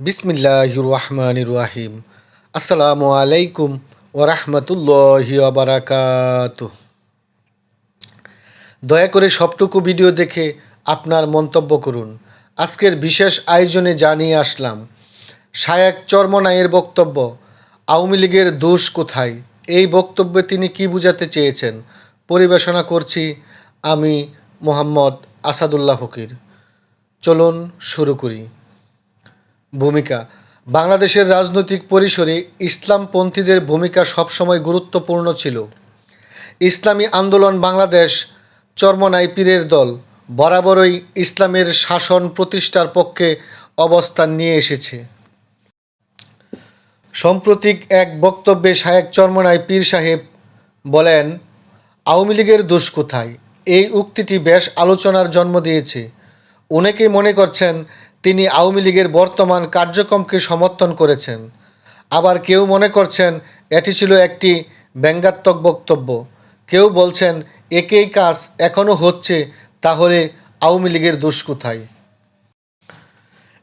বিসমিল্লাহ রহমান রাহিম। আসসালামু আলাইকুম ওরহমতুল্লাহ বারাকাত দয়া করে সবটুকু ভিডিও দেখে আপনার মন্তব্য করুন। আজকের বিশেষ আয়োজনে জানিয়ে আসলাম, শায়াক চর্মনায়ের বক্তব্য, আওয়ামী লীগের দোষ কোথায়? এই বক্তব্যে তিনি কি বুঝাতে চেয়েছেন? পরিবেশনা করছি আমি মোহাম্মদ আসাদুল্লাহ ফকির। চলুন শুরু করি। ভূমিকা। বাংলাদেশের রাজনৈতিক পরিসরে ইসলামপন্থীদের ভূমিকা সবসময় গুরুত্বপূর্ণ ছিল। ইসলামী আন্দোলন বাংলাদেশ চর্মনাই পীরের দল বরাবরই ইসলামের শাসন প্রতিষ্ঠার পক্ষে অবস্থান নিয়ে এসেছে। সাম্প্রতিক এক বক্তব্যে শায়েক চর্মনাই পীর সাহেব বলেন, আওয়ামী লীগের দোষ কোথায়? এই উক্তিটি বেশ আলোচনার জন্ম দিয়েছে। অনেকেই মনে করছেন তিনি আওয়ামী লীগের বর্তমান কার্যক্রমকে সমর্থন করেছেন। আবার কেউ মনে করছেন এটি ছিল একটি ব্যঙ্গাত্মক বক্তব্য। কেউ বলছেন, একেই কাজ এখনও হচ্ছে, তাহলে আওয়ামী লীগের দোষ কোথায়?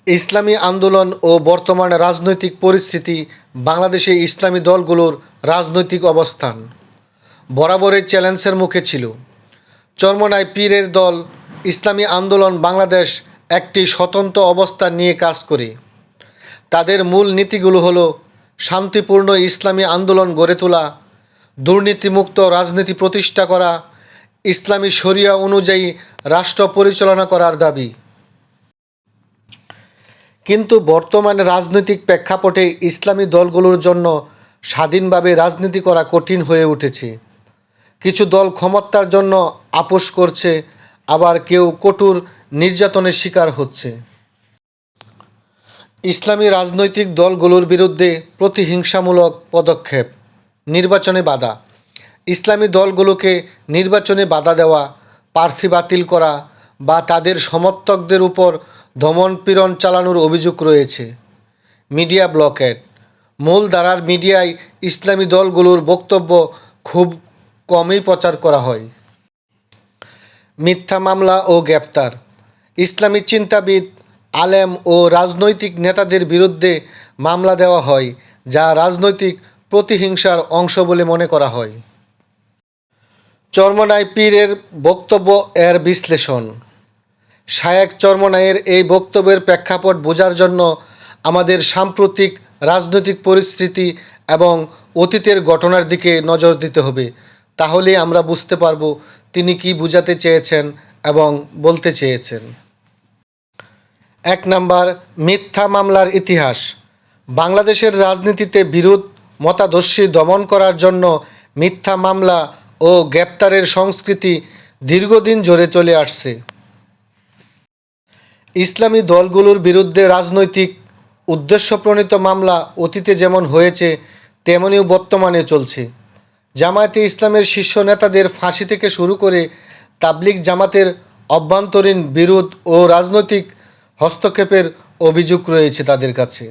ইসলামী আন্দোলন ও বর্তমান রাজনৈতিক পরিস্থিতি, বাংলাদেশে ইসলামী দলগুলোর রাজনৈতিক অবস্থান বরাবরের চ্যালেঞ্জের মুখে ছিল। চরমনায় পীরের দল, ইসলামী আন্দোলন বাংলাদেশ একটি স্বতন্ত্র অবস্থান নিয়ে কাজ করে। তাদের মূল নীতিগুলো হলো শান্তিপূর্ণ ইসলামী আন্দোলন গড়ে তোলা, দুর্নীতিমুক্ত রাজনীতি প্রতিষ্ঠা করা, ইসলামী শরিয়া অনুযায়ী রাষ্ট্র পরিচালনা করার দাবি। কিন্তু বর্তমানে রাজনৈতিক প্রেক্ষাপটে ইসলামী দলগুলোর জন্য স্বাধীনভাবে রাজনীতি করা কঠিন হয়ে উঠেছে। কিছু দল ক্ষমতার জন্য আপোষ করছে, আবার কেউ কঠোর নির্যাতনের শিকার হচ্ছে। ইসলামী রাজনৈতিক দলগুলোর বিরুদ্ধে প্রতিহিংসামূলক পদক্ষেপ, নির্বাচনে বাধা। ইসলামী দলগুলোকে নির্বাচনে বাধা দেওয়া, প্রার্থী বাতিল করা বা তাদের সমর্থকদের উপর দমনপীড়ন চালানোর অভিযোগ রয়েছে। মিডিয়া ব্লকেট মূল ধারার মিডিয়ায় ইসলামী দলগুলোর বক্তব্য খুব কমই প্রচার করা হয়। মিথ্যা মামলা ও গ্রেপ্তার। ইসলামী চিন্তাবিদ, আলেম ও রাজনৈতিক নেতাদের বিরুদ্ধে মামলা দেওয়া হয়, যা রাজনৈতিক প্রতিহিংসার অংশ বলে মনে করা হয়। চর্মনাই পীরের বক্তব্য এর বিশ্লেষণ। শায়েক চর্মনায়ের এই বক্তব্যের প্রেক্ষাপট বোঝার জন্য আমাদের সাম্প্রতিক রাজনৈতিক পরিস্থিতি এবং অতীতের ঘটনার দিকে নজর দিতে হবে। তাহলে আমরা বুঝতে পারব তিনি কি বোঝাতে চেয়েছেন এবং বলতে চেয়েছেন। এক নাম্বার, মিথ্যা মামলার ইতিহাস। বাংলাদেশের রাজনীতিতে বিরোধ, মতাদর্শী দমন করার জন্য মিথ্যা মামলা ও গ্রেপ্তারের সংস্কৃতি দীর্ঘদিন জোরে চলে আসছে। ইসলামী দলগুলোর বিরুদ্ধে রাজনৈতিক, উদ্দেশ্যপ্রণীত মামলা অতীতে যেমন হয়েছে, তেমনিও বর্তমানে চলছে। জামায়াতে ইসলামের শীর্ষ নেতাদের ফাঁসি থেকে শুরু করে তাবলিগ জামাতের অভ্যন্তরীণ বিরোধ ও রাজনৈতিক হস্তক্ষেপের অভিযোগ রয়েছে তাদের কাছে।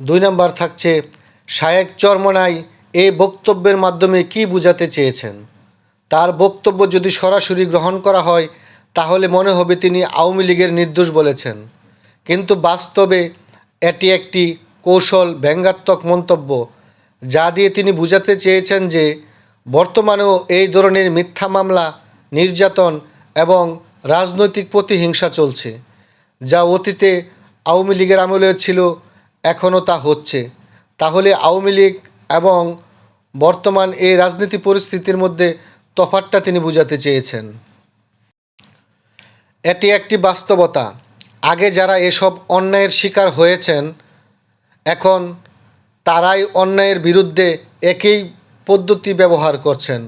দুই নম্বর থাকছে, শায়েক চরমনাই এই বক্তব্যের মাধ্যমে কি বোঝাতে চেয়েছেন? তার বক্তব্য যদি সরাসরি গ্রহণ করা হয়, তাহলে মনে হবে তিনি আওয়ামী লীগের নির্দোষ বলেছেন। কিন্তু বাস্তবে এটি একটি কৌশল ব্যঙ্গাত্মক মন্তব্য, যা দিয়ে তিনি বুঝাতে চেয়েছেন যে বর্তমানেও এই ধরনের মিথ্যা মামলা, নির্যাতন এবং রাজনৈতিক প্রতিহিংসা চলছে, যা অতীতে আওয়ামী লীগের আমলে ছিল, এখনও তা হচ্ছে। তাহলে আওয়ামী লীগ এবং বর্তমান এই রাজনীতি পরিস্থিতির মধ্যে তফাতটা তিনি বোঝাতে চেয়েছেন। এটি একটি বাস্তবতা। আগে যারা এসব অন্যায়ের শিকার হয়েছেন, এখন তারাই অন্যায়ের বিরুদ্ধে একই পদ্ধতি ব্যবহার করছেন।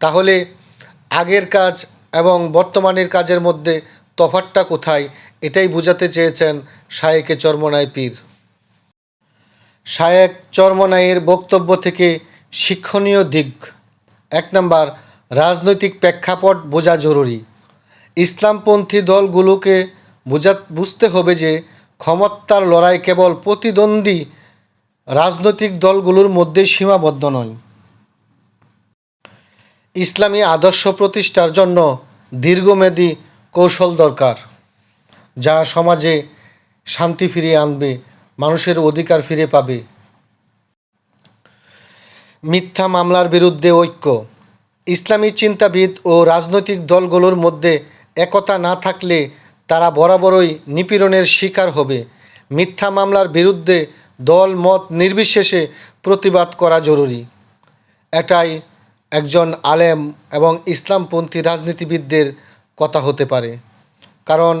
তাহলে আগের কাজ এবং বর্তমানের কাজের মধ্যে তফাতটা কোথায়, এটাই বোঝাতে চেয়েছেন শায়েকে চর্মনায় পীর। শায়েক চর্মনাইয়ের বক্তব্য থেকে শিক্ষণীয় দিক। এক নম্বর, রাজনৈতিক প্রেক্ষাপট বোঝা জরুরি। ইসলামপন্থী দলগুলোকে বোঝা, বুঝতে হবে যে ক্ষমতার লড়াই কেবল প্রতিদ্বন্দ্বী রাজনৈতিক দলগুলোর মধ্যে সীমাবদ্ধ নয়। ইসলামী আদর্শ প্রতিষ্ঠার জন্য দীর্ঘমেয়াদী কৌশল দরকার, যা সমাজে শান্তি ফিরিয়ে আনবে, মানুষের অধিকার ফিরে পাবে। মিথ্যা মামলার বিরুদ্ধে ঐক্য। ইসলামী চিন্তাবিদ ও রাজনৈতিক দলগুলোর মধ্যে একতা না থাকলে তারা বরাবরই নিপীড়নের শিকার হবে। মিথ্যা মামলার বিরুদ্ধে দল মত নির্বিশেষে প্রতিবাদ করা জরুরি। এটাই একজন আলেম এবং ইসলামপন্থী রাজনীতিবিদদের কথা হতে পারে। কারণ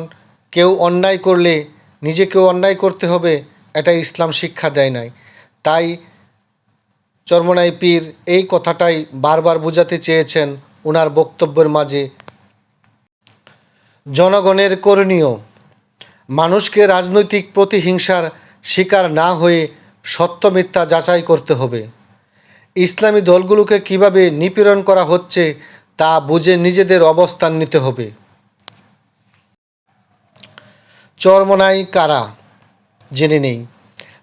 কেউ অন্যায় করলে নিজেকেও অন্যায় করতে হবে এটা ইসলাম শিক্ষা দেয় নাই। তাই চরমনাই পীর এই কথাটাই বারবার বোঝাতে চেয়েছেন ওনার বক্তব্যের মাঝে। জনগণের করণীয়, মানুষকে রাজনৈতিক প্রতিহিংসার শিকার না হয়ে সত্য মিথ্যা যাচাই করতে হবে। ইসলামী দলগুলোকে কীভাবে নিপীড়ন করা হচ্ছে তা বুঝে নিজেদের অবস্থান নিতে হবে। চরমনাই কারা? জেনে নেই।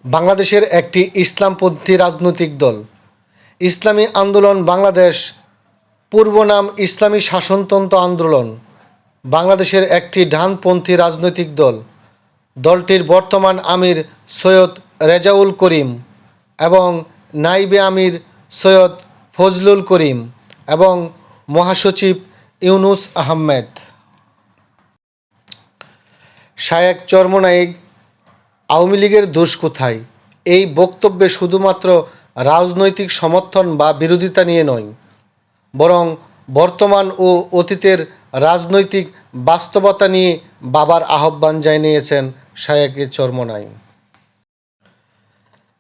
বাংলাদেশের একটি ইসলামপন্থী রাজনৈতিক দল। ইসলামী আন্দোলন বাংলাদেশ, পূর্ব নাম ইসলামী শাসনতন্ত্র আন্দোলন। বাংলাদেশের একটি ডানপন্থী রাজনৈতিক দল। দলটির বর্তমান আমির সৈয়দ রেজাউল করিম এবং নাইবে আমির সৈয়দ ফজলুল করিম এবং মহাসচিব ইউনুস আহমেদ। শায়েক চর্মনাইক আওয়ামী লীগের দোষ কোথায়? এই বক্তব্যে শুধুমাত্র রাজনৈতিক সমর্থন বা বিরোধিতা নিয়ে নয়, বরং বর্তমান ও অতীতের রাজনৈতিক বাস্তবতা নিয়ে বাবার আহ্বান জানিয়েছেন শায়েকের চর্মনাই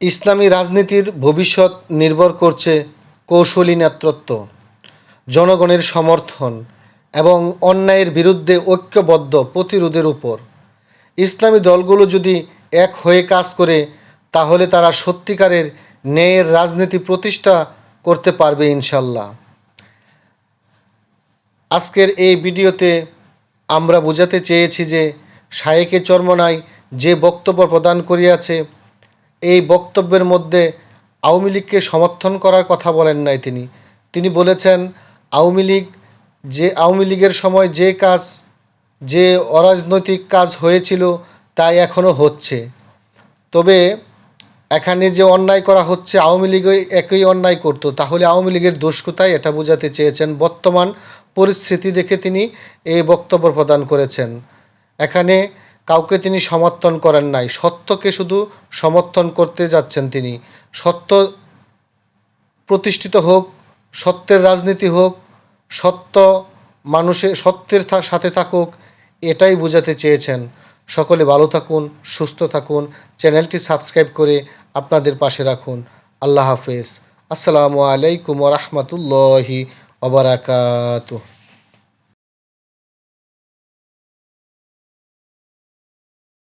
ইসলামী রাজনীতির ভবিষ্যৎ নির্ভর করছে কৌশলী নেতৃত্ব, জনগণের সমর্থন এবং অন্যায়ের বিরুদ্ধে ঐক্যবদ্ধ প্রতিরোধের উপর। ইসলামী দলগুলো যদি এক হয়ে কাজ করে, তাহলে তারা সত্যিকারের ন্যায়ের রাজনীতি প্রতিষ্ঠা করতে পারবে ইনশাল্লাহ আজকের এই ভিডিওতে আমরা বোঝাতে চেয়েছি যে শায়েকে চর্মনাই যে বক্তব্য প্রদান করিয়াছে এই বক্তব্যের মধ্যে আওয়ামী লীগকে সমর্থন করার কথা বলেন নাই তিনি। তিনি বলেছেন, আওয়ামী লীগ যে আওয়ামী লীগের সময় যে কাজ, যে অরাজনৈতিক কাজ হয়েছিল, তাই এখনও হচ্ছে। তবে এখানে যে অন্যায় করা হচ্ছে, আওয়ামী লীগই একই অন্যায় করতো। তাহলে আওয়ামী লীগের দোষ কোথায়? এটা বোঝাতে চেয়েছেন বর্তমান পরিস্থিতি দেখে তিনি এই বক্তব্য প্রদান করেছেন। এখানে কাউকে তিনি সমর্থন করেন নাই। সত্যকে শুধু সমর্থন করতে যাচ্ছেন তিনি। সত্য প্রতিষ্ঠিত হোক, সত্যের রাজনীতি হোক, সত্য মানুষের সত্যের সাথে থাকুক, এটাই বোঝাতে চেয়েছেন। সকলে ভালো থাকুন, সুস্থ থাকুন। চ্যানেলটি সাবস্ক্রাইব করে আপনাদের পাশে রাখুন। আল্লাহ হাফেজ। আসসালামু আলাইকুম রহমতুল্লাহি ওবরাকাতুহ